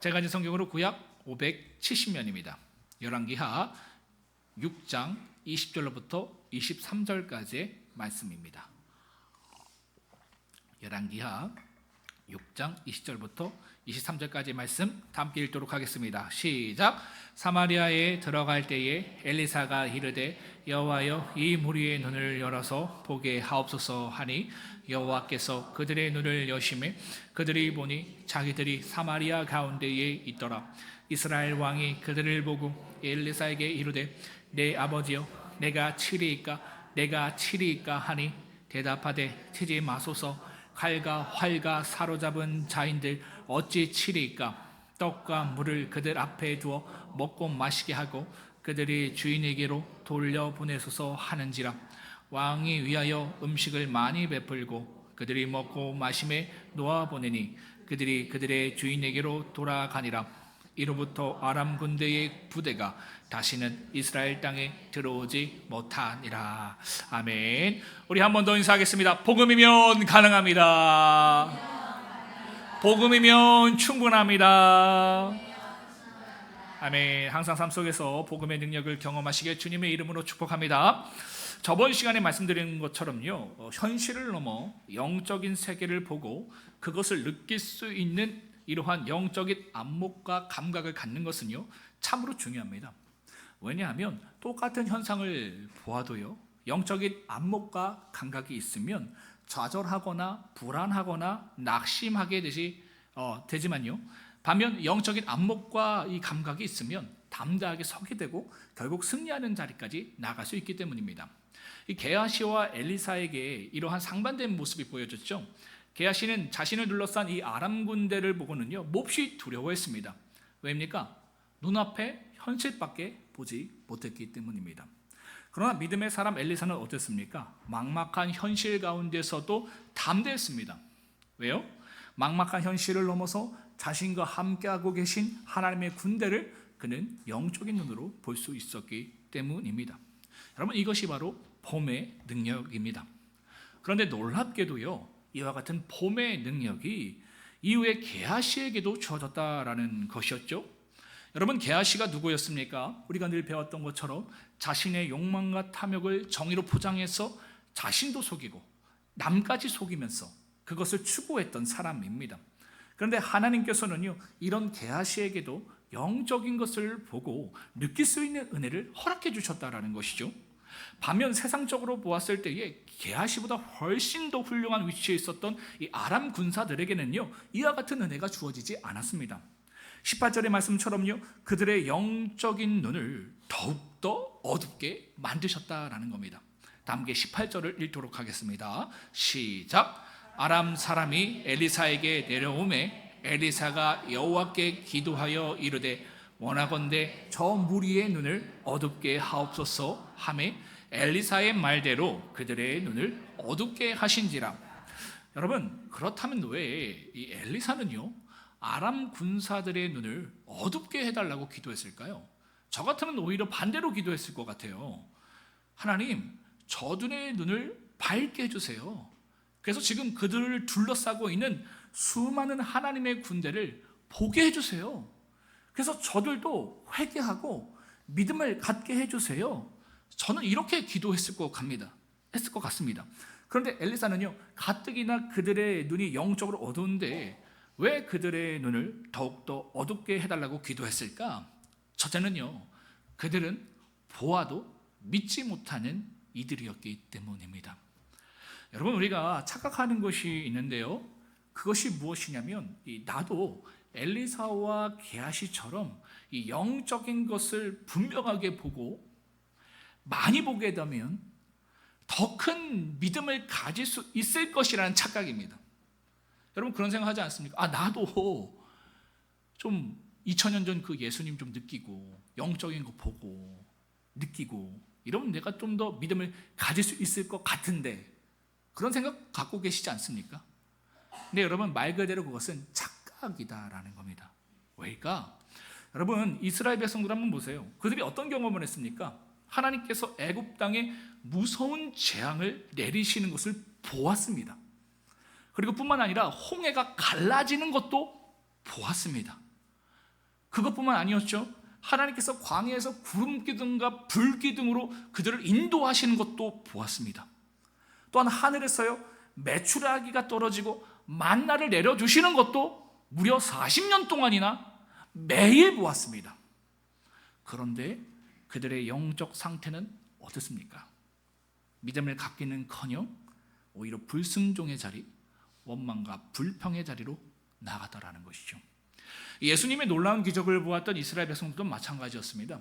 제가 가진 성경으로 구약 570면입니다. 열왕기하 6장 20절로부터 23절까지의 말씀입니다. 열왕기하 6장 20절부터 23절까지 말씀 다 함께 읽도록 하겠습니다. 시작. 사마리아에 들어갈 때에 엘리사가 이르되 여호와여 이 무리의 눈을 열어서 보게 하옵소서 하니 여호와께서 그들의 눈을 여심해 그들이 보니 자기들이 사마리아 가운데에 있더라. 이스라엘 왕이 그들을 보고 엘리사에게 이르되 내 아버지여 내가 치리이까? 내가 치리이까 하니 대답하되 치지 마소서. 칼과 활과 사로잡은 자인들 어찌 치리이까? 떡과 물을 그들 앞에 두어 먹고 마시게 하고 그들이 주인에게로 돌려보내소서 하는지라 왕이 위하여 음식을 많이 베풀고 그들이 먹고 마심에 놓아 보내니 그들이 그들의 주인에게로 돌아가니라 이로부터 아람 군대의 부대가 다시는 이스라엘 땅에 들어오지 못하니라. 아멘. 우리 한 번 더 인사하겠습니다. 복음이면 가능합니다. 복음이면 충분합니다. 아멘. 항상 삶 속에서 복음의 능력을 경험하시게 주님의 이름으로 축복합니다. 저번 시간에 말씀드린 것처럼요, 어, 현실을 넘어 영적인 세계를 보고 그것을 느낄 수 있는 이러한 영적인 안목과 감각을 갖는 것은요, 참으로 중요합니다. 왜냐하면 똑같은 현상을 보아도요, 영적인 안목과 감각이 있으면 좌절하거나 불안하거나 낙심하게 되지, 어, 되지만요, 반면 영적인 안목과 이 감각이 있으면 담대하게 서게 되고 결국 승리하는 자리까지 나갈 수 있기 때문입니다. 이 게하시와 엘리사에게 이러한 상반된 모습이 보여졌죠. 게하시는 자신을 둘러싼 이 아람 군대를 보고는요 몹시 두려워했습니다. 왜입니까? 눈앞에 현실밖에 보지 못했기 때문입니다. 그러나 믿음의 사람 엘리사는 어땠습니까? 막막한 현실 가운데서도 담대했습니다. 왜요? 막막한 현실을 넘어서 자신과 함께하고 계신 하나님의 군대를 그는 영적인 눈으로 볼 수 있었기 때문입니다. 여러분 이것이 바로 봄의 능력입니다. 그런데 놀랍게도요 이와 같은 봄의 능력이 이후에 게하시에게도 주어졌다라는 것이었죠. 여러분 게하시가 누구였습니까? 우리가 늘 배웠던 것처럼 자신의 욕망과 탐욕을 정의로 포장해서 자신도 속이고 남까지 속이면서 그것을 추구했던 사람입니다. 그런데 하나님께서는요 이런 게하시에게도 영적인 것을 보고 느낄 수 있는 은혜를 허락해 주셨다라는 것이죠. 반면 세상적으로 보았을 때에 게하시보다 훨씬 더 훌륭한 위치에 있었던 이 아람 군사들에게는요 이와 같은 은혜가 주어지지 않았습니다. 18절의 말씀처럼요 그들의 영적인 눈을 더욱더 어둡게 만드셨다라는 겁니다. 다 함께 18절을 읽도록 하겠습니다. 시작. 아람 사람이 엘리사에게 내려오매 엘리사가 여호와께 기도하여 이르되 원하건대 저 무리의 눈을 어둡게 하옵소서 하매 엘리사의 말대로 그들의 눈을 어둡게 하신지라. 여러분 그렇다면 왜 이 엘리사는요 아람 군사들의 눈을 어둡게 해달라고 기도했을까요? 저 같으면 오히려 반대로 기도했을 것 같아요. 하나님 저 눈의 눈을 밝게 해주세요. 그래서 지금 그들을 둘러싸고 있는 수많은 하나님의 군대를 보게 해주세요. 그래서 저들도 회개하고 믿음을 갖게 해주세요. 저는 이렇게 기도했을 것 같습니다. 했을 것 같습니다. 그런데 엘리사는요, 가뜩이나 그들의 눈이 영적으로 어두운데 왜 그들의 눈을 더욱더 어둡게 해달라고 기도했을까? 첫째는요, 그들은 보아도 믿지 못하는 이들이었기 때문입니다. 여러분, 우리가 착각하는 것이 있는데요. 그것이 무엇이냐면, 나도 엘리사와 게하시처럼 이 영적인 것을 분명하게 보고 많이 보게 되면 더 큰 믿음을 가질 수 있을 것이라는 착각입니다. 여러분 그런 생각하지 않습니까? 아 나도 좀 2000년 전 그 예수님 좀 느끼고 영적인 거 보고 느끼고 이러면 내가 좀 더 믿음을 가질 수 있을 것 같은데 그런 생각 갖고 계시지 않습니까? 근데 여러분 말 그대로 그것은 착 각이다라는 겁니다. 왜일까? 여러분 이스라엘 백성들 한번 보세요. 그들이 어떤 경험을 했습니까? 하나님께서 애굽 땅에 무서운 재앙을 내리시는 것을 보았습니다. 그리고 뿐만 아니라 홍해가 갈라지는 것도 보았습니다. 그것뿐만 아니었죠. 하나님께서 광야에서 구름 기둥과 불 기둥으로 그들을 인도하시는 것도 보았습니다. 또한 하늘에서요 메추라기가 떨어지고 만나를 내려 주시는 것도 무려 40년 동안이나 매일 보았습니다. 그런데 그들의 영적 상태는 어떻습니까? 믿음을 갖기는 커녕 오히려 불순종의 자리, 원망과 불평의 자리로 나갔다라는 것이죠. 예수님의 놀라운 기적을 보았던 이스라엘 백성들도 마찬가지였습니다.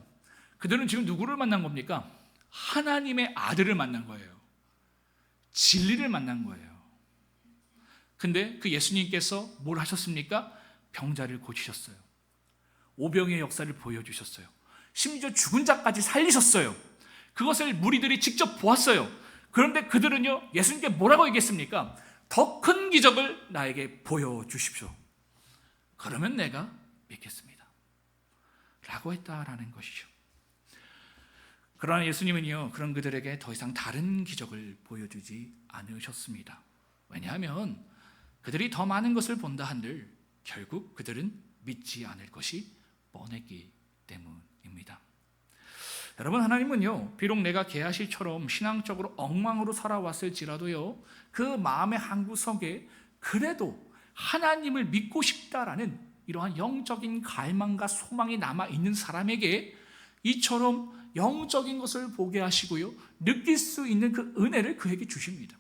그들은 지금 누구를 만난 겁니까? 하나님의 아들을 만난 거예요. 진리를 만난 거예요. 근데 그 예수님께서 뭘 하셨습니까? 병자를 고치셨어요. 오병의 역사를 보여주셨어요. 심지어 죽은 자까지 살리셨어요. 그것을 무리들이 직접 보았어요. 그런데 그들은요, 예수님께 뭐라고 얘기했습니까? 더 큰 기적을 나에게 보여주십시오. 그러면 내가 믿겠습니다. 라고 했다라는 것이죠. 그러나 예수님은요, 그런 그들에게 더 이상 다른 기적을 보여주지 않으셨습니다. 왜냐하면 그들이 더 많은 것을 본다 한들 결국 그들은 믿지 않을 것이 뻔했기 때문입니다. 여러분 하나님은요 비록 내가 개하실처럼 신앙적으로 엉망으로 살아왔을지라도요 그 마음의 한 구석에 그래도 하나님을 믿고 싶다라는 이러한 영적인 갈망과 소망이 남아 있는 사람에게 이처럼 영적인 것을 보게 하시고요 느낄 수 있는 그 은혜를 그에게 주십니다.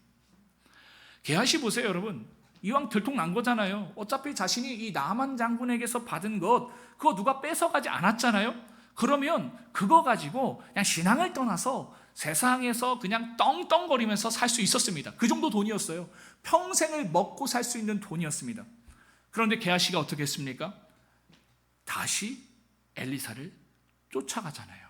개하시 보세요 여러분 이왕 들통난 거잖아요. 어차피 자신이 이 나만 장군에게서 받은 것 그거 누가 뺏어가지 않았잖아요. 그러면 그거 가지고 그냥 신앙을 떠나서 세상에서 그냥 떵떵거리면서 살 수 있었습니다. 그 정도 돈이었어요. 평생을 먹고 살 수 있는 돈이었습니다. 그런데 게하시가 어떻게 했습니까? 다시 엘리사를 쫓아가잖아요.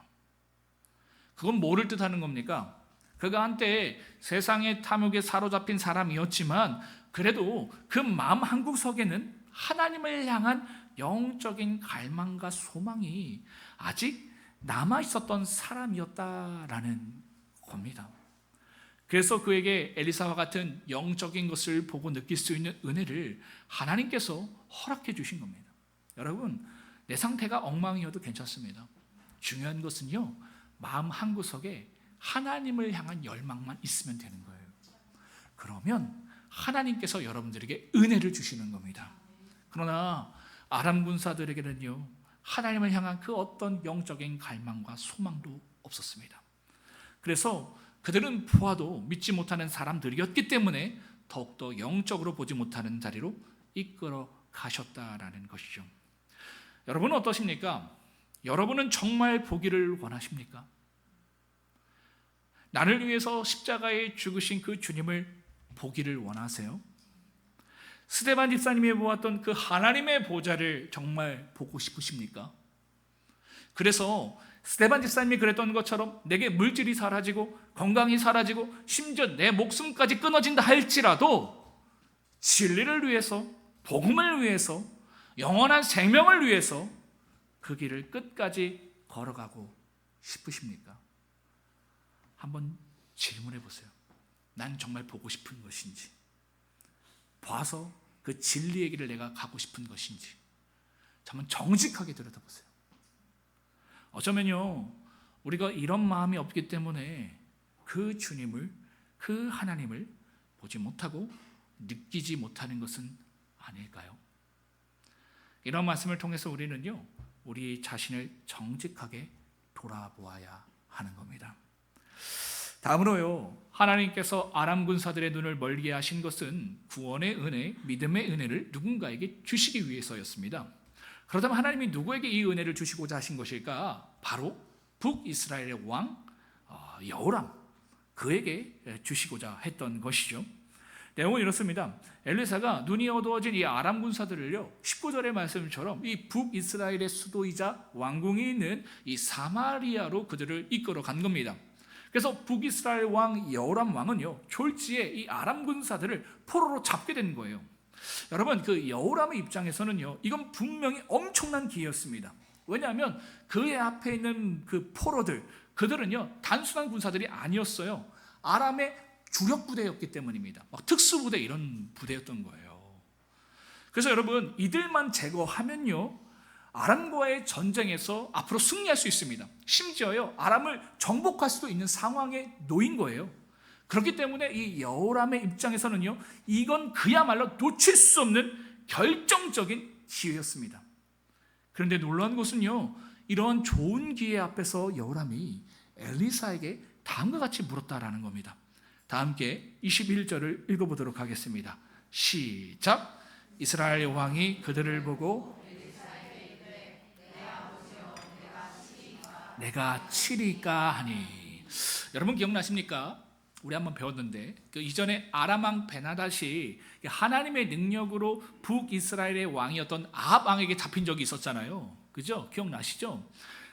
그건 뭐를 뜻하는 겁니까? 그가 한때 세상의 탐욕에 사로잡힌 사람이었지만 그래도 그 마음 한구석에는 하나님을 향한 영적인 갈망과 소망이 아직 남아 있었던 사람이었다라는 겁니다. 그래서 그에게 엘리사와 같은 영적인 것을 보고 느낄 수 있는 은혜를 하나님께서 허락해 주신 겁니다. 여러분, 내 상태가 엉망이어도 괜찮습니다. 중요한 것은요, 마음 한구석에 하나님을 향한 열망만 있으면 되는 거예요. 그러면 하나님께서 여러분들에게 은혜를 주시는 겁니다. 그러나 아람 군사들에게는요 하나님을 향한 그 어떤 영적인 갈망과 소망도 없었습니다. 그래서 그들은 보아도 믿지 못하는 사람들이었기 때문에 더욱더 영적으로 보지 못하는 자리로 이끌어 가셨다라는 것이죠. 여러분은 어떠십니까? 여러분은 정말 보기를 원하십니까? 나를 위해서 십자가에 죽으신 그 주님을 보기를 원하세요? 스테반 집사님이 보았던 그 하나님의 보좌를 정말 보고 싶으십니까? 그래서 스테반 집사님이 그랬던 것처럼 내게 물질이 사라지고 건강이 사라지고 심지어 내 목숨까지 끊어진다 할지라도 진리를 위해서 복음을 위해서 영원한 생명을 위해서 그 길을 끝까지 걸어가고 싶으십니까? 한번 질문해 보세요. 난 정말 보고 싶은 것인지, 봐서 그 진리의 길을 내가 가고 싶은 것인지, 한번 정직하게 들여다보세요. 어쩌면요, 우리가 이런 마음이 없기 때문에 그 주님을, 그 하나님을 보지 못하고 느끼지 못하는 것은 아닐까요? 이런 말씀을 통해서 우리는요, 우리 자신을 정직하게 돌아보아야 하는 겁니다. 다음으로요. 하나님께서 아람 군사들의 눈을 멀게 하신 것은 구원의 은혜, 믿음의 은혜를 누군가에게 주시기 위해서였습니다. 그렇다면 하나님이 누구에게 이 은혜를 주시고자 하신 것일까? 바로 북이스라엘의 왕 어, 여호람 그에게 주시고자 했던 것이죠. 내용은 이렇습니다. 엘리사가 눈이 어두워진 이 아람 군사들을요. 19절의 말씀처럼 이 북이스라엘의 수도이자 왕궁이 있는 이 사마리아로 그들을 이끌어 간 겁니다. 그래서 북이스라엘 왕 여호람 왕은요 졸지에 이 아람 군사들을 포로로 잡게 된 거예요. 여러분 그 여호람의 입장에서는요 이건 분명히 엄청난 기회였습니다. 왜냐하면 그의 앞에 있는 그 포로들 그들은요 단순한 군사들이 아니었어요. 아람의 주력 부대였기 때문입니다. 막 특수 부대 이런 부대였던 거예요. 그래서 여러분 이들만 제거하면요 아람과의 전쟁에서 앞으로 승리할 수 있습니다. 심지어요 아람을 정복할 수도 있는 상황에 놓인 거예요. 그렇기 때문에 이 여호람의 입장에서는요 이건 그야말로 놓칠 수 없는 결정적인 기회였습니다. 그런데 놀라운 것은요 이런 좋은 기회 앞에서 여호람이 엘리사에게 다음과 같이 물었다라는 겁니다. 다 함께 21절을 읽어보도록 하겠습니다. 시작. 이스라엘 왕이 그들을 보고 내가 치리까 하니 여러분 기억나십니까? 우리 한번 배웠는데 그 이전에 아람왕 베나닷이 하나님의 능력으로 북이스라엘의 왕이었던 아합 왕에게 잡힌 적이 있었잖아요. 그죠? 기억나시죠?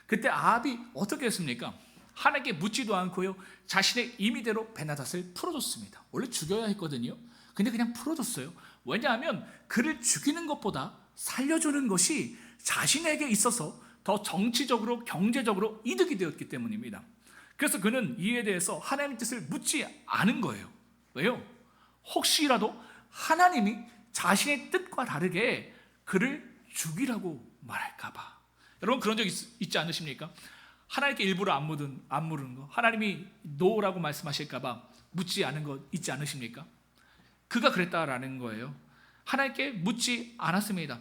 그때 아합이 어떻게 했습니까? 하나님께 묻지도 않고요. 자신의 임의대로 베나닷을 풀어줬습니다. 원래 죽여야 했거든요. 근데 그냥 풀어줬어요. 왜냐하면 그를 죽이는 것보다 살려주는 것이 자신에게 있어서 더 정치적으로 경제적으로 이득이 되었기 때문입니다. 그래서 그는 이에 대해서 하나님의 뜻을 묻지 않은 거예요. 왜요? 혹시라도 하나님이 자신의 뜻과 다르게 그를 죽이라고 말할까봐. 여러분 그런 적 있, 지 않으십니까? 하나님께 일부러 안 묻은 안 물은 거, 하나님이 노라고 말씀하실까봐 묻지 않은 거 있지 않으십니까? 그가 그랬다라는 거예요. 하나님께 묻지 않았습니다.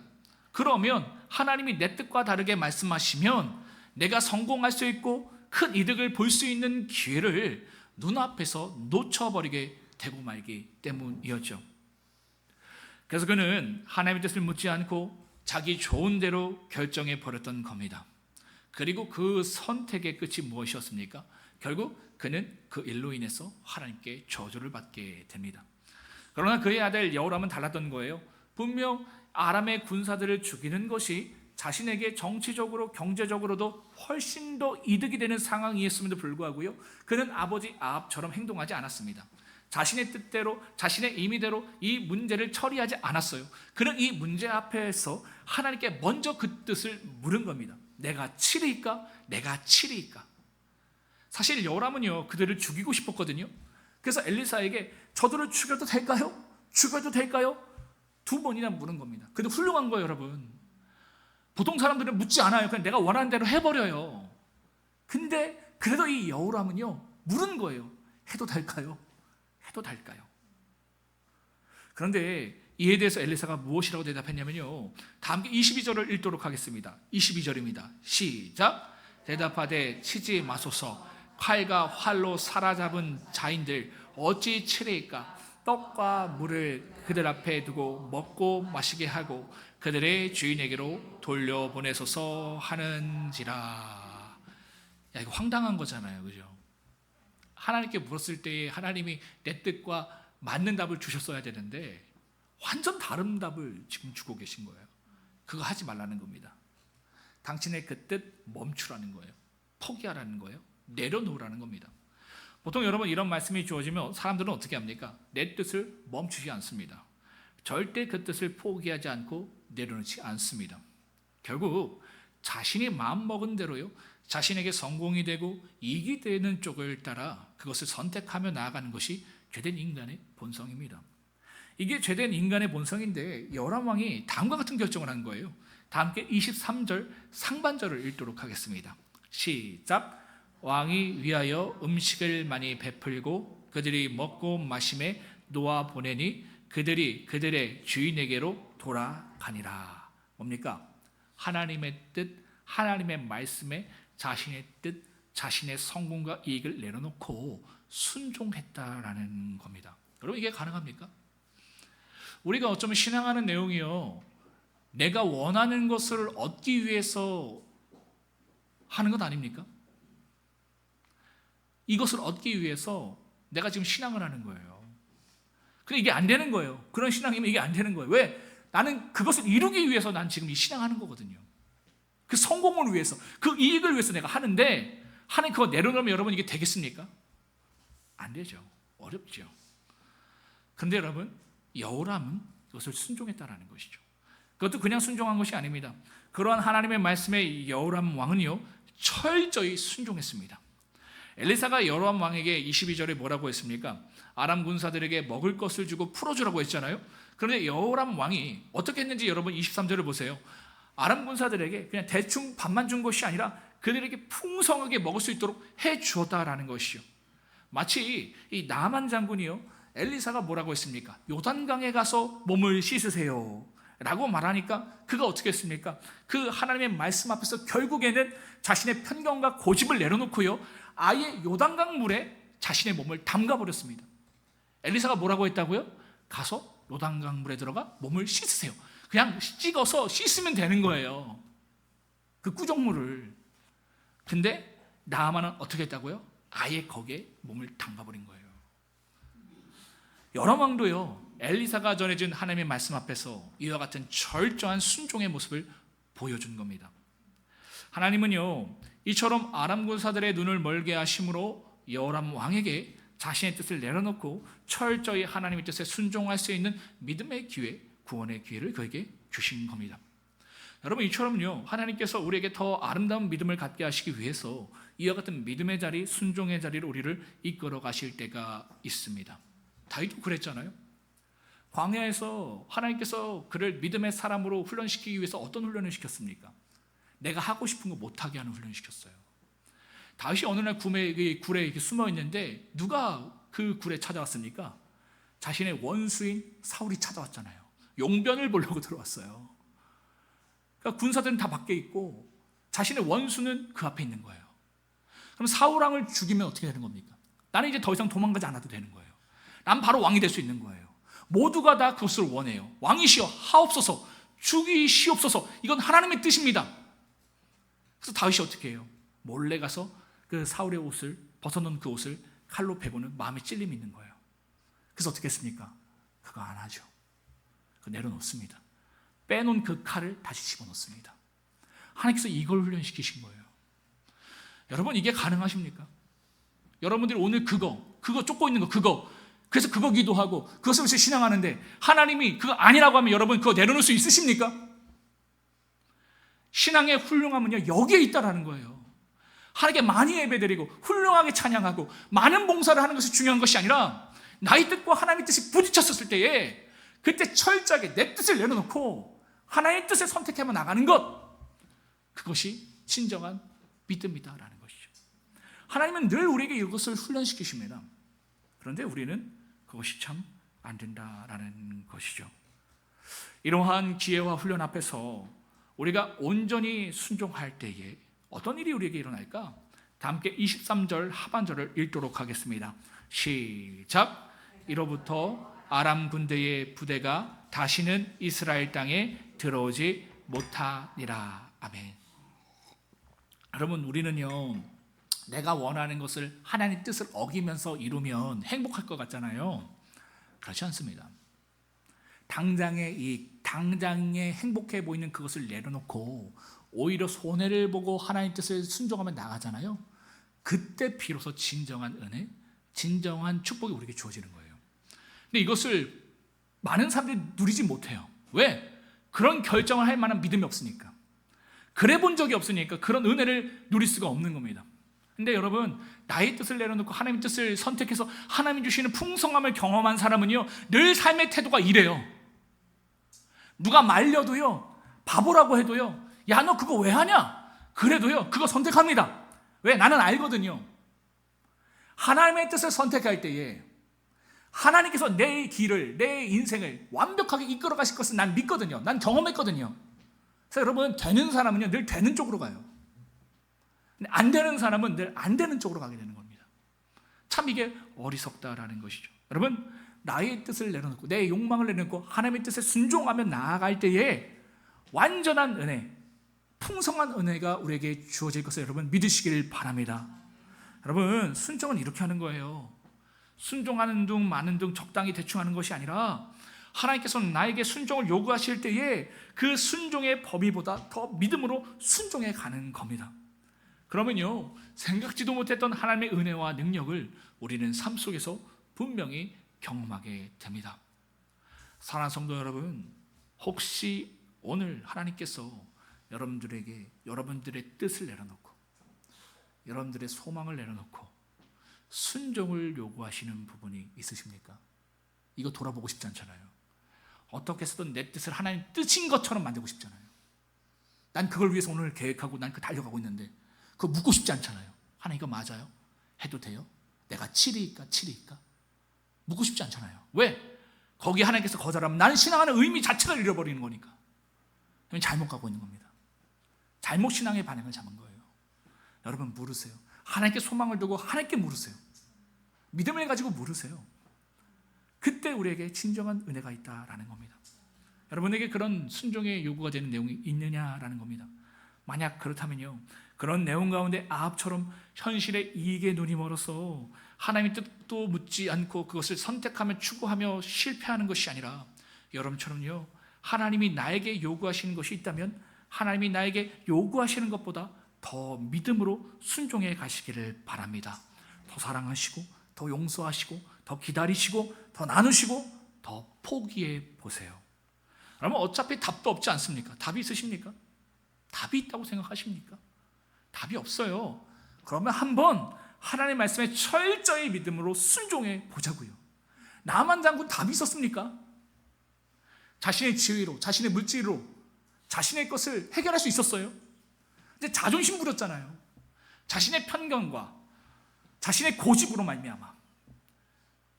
그러면 하나님이 내 뜻과 다르게 말씀하시면 내가 성공할 수 있고 큰 이득을 볼 수 있는 기회를 눈앞에서 놓쳐버리게 되고 말기 때문이었죠. 그래서 그는 하나님의 뜻을 묻지 않고 자기 좋은 대로 결정해 버렸던 겁니다. 그리고 그 선택의 끝이 무엇이었습니까? 결국 그는 그 일로 인해서 하나님께 저주를 받게 됩니다. 그러나 그의 아들 여호람은 달랐던 거예요. 분명 아람의 군사들을 죽이는 것이 자신에게 정치적으로 경제적으로도 훨씬 더 이득이 되는 상황이었음에도 불구하고요. 그는 아버지 아합처럼 행동하지 않았습니다. 자신의 뜻대로 자신의 임의대로 이 문제를 처리하지 않았어요. 그는 이 문제 앞에서 하나님께 먼저 그 뜻을 물은 겁니다. 내가 치리까? 내가 치리까? 사실 여람은요 그들을 죽이고 싶었거든요. 그래서 엘리사에게 저들을 죽여도 될까요? 죽여도 될까요? 두 번이나 물은 겁니다. 근데 훌륭한 거예요, 여러분. 보통 사람들은 묻지 않아요. 그냥 내가 원하는 대로 해버려요. 근데 그래도 이 여우람은요 물은 거예요. 해도 될까요? 해도 될까요? 그런데 이에 대해서 엘리사가 무엇이라고 대답했냐면요. 다 함께 22절을 읽도록 하겠습니다. 22절입니다. 시작. 대답하되 치지 마소서. 칼과 활로 사로잡은 자인들 어찌 치리까? 떡과 물을 그들 앞에 두고 먹고 마시게 하고 그들의 주인에게로 돌려보내소서 하는지라. 야, 이거 황당한 거잖아요. 그죠? 하나님께 물었을 때 하나님이 내 뜻과 맞는 답을 주셨어야 되는데 완전 다른 답을 지금 주고 계신 거예요. 그거 하지 말라는 겁니다. 당신의 그 뜻 멈추라는 거예요. 포기하라는 거예요. 내려놓으라는 겁니다. 보통 여러분 이런 말씀이 주어지면 사람들은 어떻게 합니까? 내 뜻을 멈추지 않습니다. 절대 그 뜻을 포기하지 않고 내려놓지 않습니다. 결국 자신이 마음 먹은 대로요. 자신에게 성공이 되고 이익이 되는 쪽을 따라 그것을 선택하며 나아가는 것이 죄된 인간의 본성입니다. 이게 죄된 인간의 본성인데 여람 왕이 다음과 같은 결정을 한 거예요. 다 함께 23절 상반절을 읽도록 하겠습니다. 시작. 왕이 위하여 음식을 많이 베풀고 그들이 먹고 마심에 놓아 보내니 그들이 그들의 주인에게로 돌아가니라. 뭡니까? 하나님의 뜻, 하나님의 말씀에 자신의 뜻, 자신의 성공과 이익을 내려놓고 순종했다라는 겁니다. 여러분 이게 가능합니까? 우리가 어쩌면 신앙하는 내용이요. 내가 원하는 것을 얻기 위해서 하는 것 아닙니까? 이것을 얻기 위해서 내가 지금 신앙을 하는 거예요. 근데 이게 안 되는 거예요. 그런 신앙이면 이게 안 되는 거예요. 왜? 나는 그것을 이루기 위해서 난 지금 이 신앙하는 거거든요. 그 성공을 위해서, 그 이익을 위해서 내가 하는데, 하는 그거 내려놓으면 여러분 이게 되겠습니까? 안 되죠. 어렵죠. 근데 여러분, 여호람은 그것을 순종했다라는 것이죠. 그것도 그냥 순종한 것이 아닙니다. 그러한 하나님의 말씀에 여호람 왕은요, 철저히 순종했습니다. 엘리사가 여로함 왕에게 22절에 뭐라고 했습니까? 아람 군사들에게 먹을 것을 주고 풀어주라고 했잖아요. 그런데 여호람 왕이 어떻게 했는지 여러분 23절을 보세요. 아람 군사들에게 그냥 대충 밥만 준 것이 아니라 그들에게 풍성하게 먹을 수 있도록 해 주었다라는 것이요. 마치 이 나만 장군이요. 엘리사가 뭐라고 했습니까? 요단강에 가서 몸을 씻으세요. 라고 말하니까 그가 어떻게 했습니까? 그 하나님의 말씀 앞에서 결국에는 자신의 편견과 고집을 내려놓고요. 아예 요단강 물에 자신의 몸을 담가 버렸습니다. 엘리사가 뭐라고 했다고요? 가서 요단강 물에 들어가 몸을 씻으세요. 그냥 찍어서 씻으면 되는 거예요. 그 꾸정물을. 근데 나아만은 어떻게 했다고요? 아예 거기에 몸을 담가버린 거예요. 여러 왕도요. 엘리사가 전해준 하나님의 말씀 앞에서 이와 같은 철저한 순종의 모습을 보여준 겁니다. 하나님은요. 이처럼 아람 군사들의 눈을 멀게 하심으로 여호람 왕에게 자신의 뜻을 내려놓고 철저히 하나님의 뜻에 순종할 수 있는 믿음의 기회, 구원의 기회를 그에게 주신 겁니다. 여러분 이처럼요 하나님께서 우리에게 더 아름다운 믿음을 갖게 하시기 위해서 이와 같은 믿음의 자리, 순종의 자리를 우리를 이끌어 가실 때가 있습니다. 다윗도 그랬잖아요. 광야에서 하나님께서 그를 믿음의 사람으로 훈련시키기 위해서 어떤 훈련을 시켰습니까? 내가 하고 싶은 거 못하게 하는 훈련을 시켰어요. 다윗이 어느 날 굴에, 굴에 이렇게 숨어 있는데 누가 그 굴에 찾아왔습니까? 자신의 원수인 사울이 찾아왔잖아요. 용변을 보려고 들어왔어요. 그러니까 군사들은 다 밖에 있고 자신의 원수는 그 앞에 있는 거예요. 그럼 사울 왕을 죽이면 어떻게 되는 겁니까? 나는 이제 더 이상 도망가지 않아도 되는 거예요. 난 바로 왕이 될 수 있는 거예요. 모두가 다 그것을 원해요. 왕이시여 하옵소서 죽이시옵소서 이건 하나님의 뜻입니다. 그래서 다윗이 어떻게 해요? 몰래 가서 그 사울의 옷을 벗어놓은 그 옷을 칼로 베고는 마음에 찔림이 있는 거예요. 그래서 어떻게 했습니까? 그거 안 하죠. 그 내려놓습니다. 빼놓은 그 칼을 다시 집어넣습니다. 하나님께서 이걸 훈련시키신 거예요. 여러분 이게 가능하십니까? 여러분들이 오늘 그거, 그거 쫓고 있는 거, 그거 그래서 그거 기도하고 그것을 신앙하는데 하나님이 그거 아니라고 하면 여러분 그거 내려놓을 수 있으십니까? 신앙의 훌륭함은요 여기에 있다라는 거예요. 하나님께 많이 예배드리고 훌륭하게 찬양하고 많은 봉사를 하는 것이 중요한 것이 아니라 나의 뜻과 하나님의 뜻이 부딪혔을 때에 그때 철저하게 내 뜻을 내려놓고 하나님의 뜻을 선택하며 나가는 것 그것이 진정한 믿음이다라는 것이죠. 하나님은 늘 우리에게 이것을 훈련시키십니다. 그런데 우리는 그것이 참 안 된다라는 것이죠. 이러한 기회와 훈련 앞에서 우리가 온전히 순종할 때에 어떤 일이 우리에게 일어날까? 다 함께 23절 하반절을 읽도록 하겠습니다. 시작. 이로부터 아람 군대의 부대가 다시는 이스라엘 땅에 들어오지 못하니라. 아멘. 여러분 우리는요. 내가 원하는 것을 하나님 뜻을 어기면서 이루면 행복할 것 같잖아요. 그렇지 않습니다. 당장의 이 당장에 행복해 보이는 그것을 내려놓고 오히려 손해를 보고 하나님 뜻을 순종하며 나가잖아요. 그때 비로소 진정한 은혜, 진정한 축복이 우리에게 주어지는 거예요. 근데 이것을 많은 사람들이 누리지 못해요. 왜? 그런 결정을 할 만한 믿음이 없으니까. 그래 본 적이 없으니까 그런 은혜를 누릴 수가 없는 겁니다. 근데 여러분 나의 뜻을 내려놓고 하나님의 뜻을 선택해서 하나님이 주시는 풍성함을 경험한 사람은요 늘 삶의 태도가 이래요 누가 말려도요 바보라고 해도요 야 너 그거 왜 하냐? 그래도요 그거 선택합니다. 왜? 나는 알거든요. 하나님의 뜻을 선택할 때에 하나님께서 내 길을 내 인생을 완벽하게 이끌어 가실 것을 난 믿거든요. 난 경험했거든요. 그래서 여러분 되는 사람은요 늘 되는 쪽으로 가요. 안 되는 사람은 늘 안 되는 쪽으로 가게 되는 겁니다. 참 이게 어리석다라는 것이죠. 여러분, 나의 뜻을 내려놓고 내 욕망을 내려놓고 하나님의 뜻에 순종하며 나아갈 때에 완전한 은혜, 풍성한 은혜가 우리에게 주어질 것을 여러분 믿으시길 바랍니다. 여러분, 순종은 이렇게 하는 거예요. 순종하는 둥, 많은 둥, 적당히 대충 하는 것이 아니라 하나님께서는 나에게 순종을 요구하실 때에 그 순종의 범위보다 더 믿음으로 순종해 가는 겁니다. 그러면요, 생각지도 못했던 하나님의 은혜와 능력을 우리는 삶 속에서 분명히 경험하게 됩니다. 사랑하는 성도 여러분, 혹시 오늘 하나님께서 여러분들에게 여러분들의 뜻을 내려놓고 여러분들의 소망을 내려놓고 순종을 요구하시는 부분이 있으십니까? 이거 돌아보고 싶지 않잖아요. 어떻게 해서든 내 뜻을 하나님 뜻인 것처럼 만들고 싶잖아요. 난 그걸 위해서 오늘 계획하고 난 그 달려가고 있는데 그거 묻고 싶지 않잖아요. 하나님 이거 맞아요? 해도 돼요? 내가 7위일까 7위일까? 묻고 싶지 않잖아요. 왜? 거기 하나님께서 거절하면 나는 신앙하는 의미 자체를 잃어버리는 거니까. 잘못 가고 있는 겁니다. 잘못 신앙의 반응을 잡은 거예요. 여러분 물으세요. 하나님께 소망을 두고 하나님께 물으세요. 믿음을 가지고 물으세요. 그때 우리에게 진정한 은혜가 있다라는 겁니다. 여러분에게 그런 순종의 요구가 되는 내용이 있느냐라는 겁니다. 만약 그렇다면요. 그런 내용 가운데 아합처럼 현실의 이익에 눈이 멀어서 하나님의 뜻도 묻지 않고 그것을 선택하며 추구하며 실패하는 것이 아니라 여러분처럼요. 하나님이 나에게 요구하시는 것이 있다면 하나님이 나에게 요구하시는 것보다 더 믿음으로 순종해 가시기를 바랍니다. 더 사랑하시고 더 용서하시고 더 기다리시고 더 나누시고 더 포기해 보세요. 그러면 어차피 답도 없지 않습니까? 답이 있으십니까? 답이 있다고 생각하십니까? 답이 없어요. 그러면 한번 하나님 말씀에 철저히 믿음으로 순종해 보자고요. 나만 장군 답이 있었습니까? 자신의 지위로, 자신의 물질로, 자신의 것을 해결할 수 있었어요. 이제 자존심 부렸잖아요. 자신의 편견과 자신의 고집으로 말미암아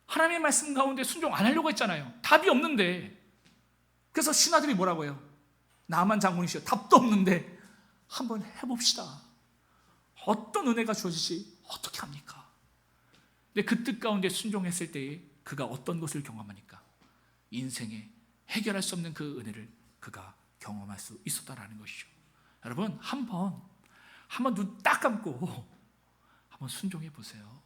하나님의 말씀 가운데 순종 안 하려고 했잖아요. 답이 없는데 그래서 신하들이 뭐라고 해요? 나만 장군이시여 답도 없는데 한번 해봅시다. 어떤 은혜가 주어질지 어떻게 합니까? 근데 그 뜻 가운데 순종했을 때에 그가 어떤 것을 경험하니까 인생에 해결할 수 없는 그 은혜를 그가 경험할 수 있었다라는 것이죠. 여러분 한번 한번 눈 딱 감고 한번 순종해 보세요.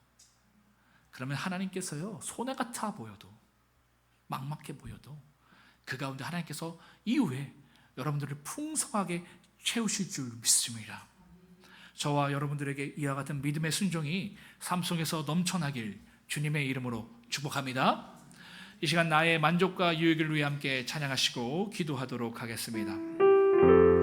그러면 하나님께서요 손해 같아 보여도 막막해 보여도 그 가운데 하나님께서 이후에 여러분들을 풍성하게 채우실 줄 믿습니다. 저와 여러분들에게 이와 같은 믿음의 순종이 삶 속에서 넘쳐나길 주님의 이름으로 축복합니다. 이 시간 나의 만족과 유익을 위해 함께 찬양하시고 기도하도록 하겠습니다.